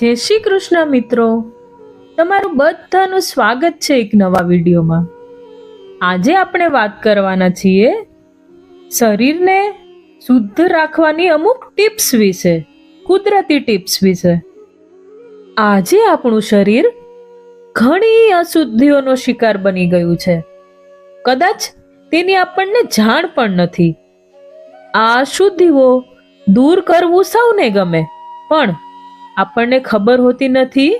જય શ્રી કૃષ્ણ મિત્રો. તમારું બધાનું સ્વાગત છે એક નવા વિડીયોમાં. આજે આપણે વાત કરવાના છીએ શરીરને શુદ્ધ રાખવાની અમુક ટિપ્સ વિશે, કુદરતી ટિપ્સ વિશે. આજે આપણું શરીર ઘણી અશુદ્ધિઓનો શિકાર બની ગયું છે. કદાચ તેની આપણને જાણ પણ નથી. આ અશુદ્ધિઓ દૂર કરવું સૌને ગમે, પણ આપણને ખબર હોતી નથી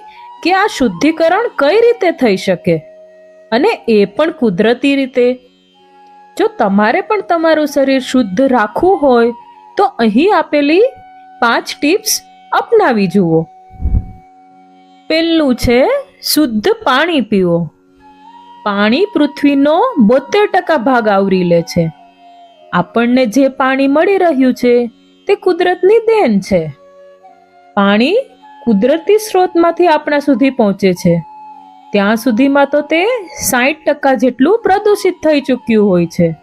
કે આ શુદ્ધિકરણ કઈ રીતે થઈ શકે અને એ પણ કુદરતી રીતે. જો તમારે પણ તમારું શરીર શુદ્ધ રાખવું હોય, તો અહીં આપેલી પાંચ ટિપ્સ અપનાવી જુઓ. પહેલું છે, શુદ્ધ પાણી પીવો પાણી પૃથ્વીનો બોતેર ટકા ભાગ આવરી લે છે. આપણને જે પાણી મળી રહ્યું છે, તે કુદરતની દેન છે. પાણી કુદરતી સ્ત્રોતમાંથી આપણા સુધી પહોંચે છે. ત્યાં સુધીમાં તો તે સાઠ ટકા જેટલું પ્રદૂષિત થઈ ચૂક્યું હોય છે.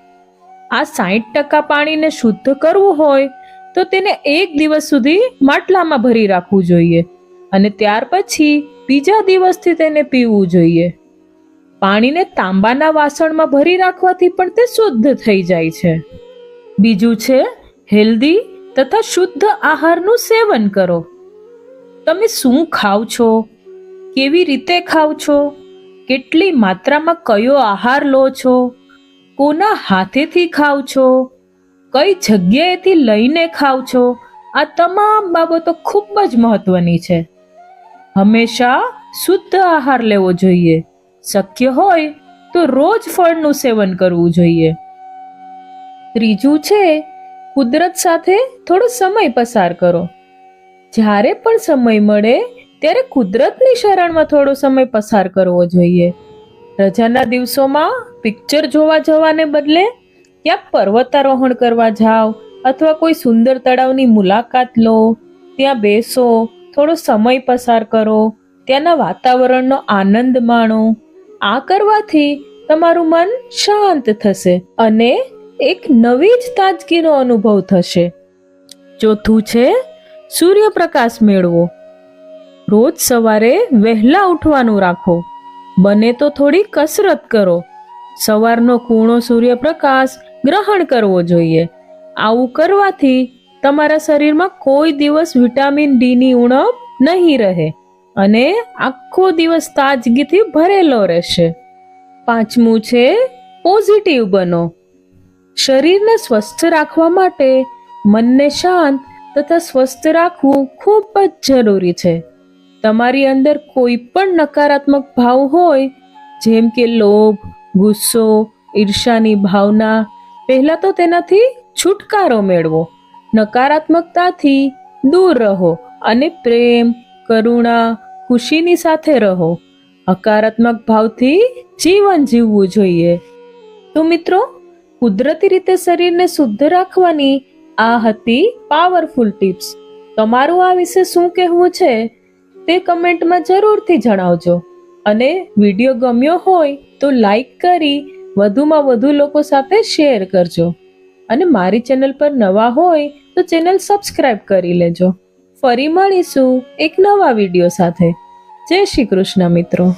આ સાઠ ટકા પાણીને શુદ્ધ કરવું હોય તો તેને એક દિવસ સુધી માટલામાં ભરી રાખવું જોઈએ અને ત્યાર પછી બીજા દિવસથી તેને પીવું જોઈએ. પાણીને તાંબાના વાસણમાં ભરી રાખવાથી પણ તે શુદ્ધ થઈ જાય છે. બીજું છે, હેલ્ધી તથા શુદ્ધ આહારનું સેવન કરો. તમે શું ખાવ છો? કેવી રીતે ખાવ છો? કેટલી માત્રામાં કયો આહાર લો છો? કોના હાથેથી ખાવ છો? કઈ જગ્યાએથી લઈને ખાવ છો? આ તમામ બાબતો ખૂબ જ મહત્વની છે. હંમેશા શુદ્ધ આહાર લેવો જોઈએ. શક્ય હોય તો રોજ ફળનું સેવન કરવું જોઈએ. ત્રીજું છે, કુદરત સાથે થોડો સમય પસાર કરો. જ્યારે પણ સમય મળે, ત્યારે કુદરતની શરણમાં થોડો સમય પસાર કરવો જોઈએ. રજાના દિવસોમાં પિક્ચર જોવા જવાને બદલે ક્યાંક પર્વતારોહણ કરવા જાઓ અથવા કોઈ સુંદર તળાવની મુલાકાત લો, ત્યાં બેસો, થોડો સમય પસાર કરો, ત્યાંના વાતાવરણનો આનંદ માણો. આ કરવાથી તમારું મન શાંત થશે અને એક નવી જ તાજગીનો અનુભવ થશે. ચોથું છે સૂર્યપ્રકાશ મેળવો. રોજ સવારે વહેલા ઉઠવાનું રાખો. બને તો થોડી કસરત કરો. સવારનો કૂણો સૂર્યપ્રકાશ ગ્રહણ કરવો જોઈએ. આવું કરવાથી તમારા શરીરમાં કોઈ દિવસ વિટામિન ડીની ઉણપ નહીં રહે અને આખો દિવસ તાજગીથી ભરેલો રહેશે. પાંચમું છે, પોઝિટિવ બનો. શરીરને સ્વસ્થ રાખવા માટે મનને શાંત તથા સ્વસ્થ રાખવું ખૂબ જ જરૂરી છે. તમારી અંદર કોઈ પણ નકારાત્મક ભાવ હોય, જેમ કે લોભ, ગુસ્સો ઈર્ષાની ભાવના, પહેલાં તો તેનાથી છુટકારો મેળવો. નકારાત્મકતાથી દૂર રહો અને પ્રેમ, કરુણા, ખુશીની સાથે રહો. હકારાત્મક ભાવથી જીવન જીવવું જોઈએ. તો મિત્રો, કુદરતી રીતે શરીરને શુદ્ધ રાખવાની આ હતી પાવરફુલ ટિપ્સ તમારું આ વિશે શું કહેવું છે તે કમેન્ટમાં જરૂરથી જણાવજો. અને વીડિયો ગમ્યો હોય તો લાઈક કરી વધુમાં વધુ લોકો સાથે શેર કરજો. અને મારી ચેનલ પર નવા હોય તો ચેનલ સબસ્ક્રાઈબ કરી લેજો. ફરી મળીશું એક નવા વીડિયો સાથે. જય શ્રી કૃષ્ણ મિત્રો.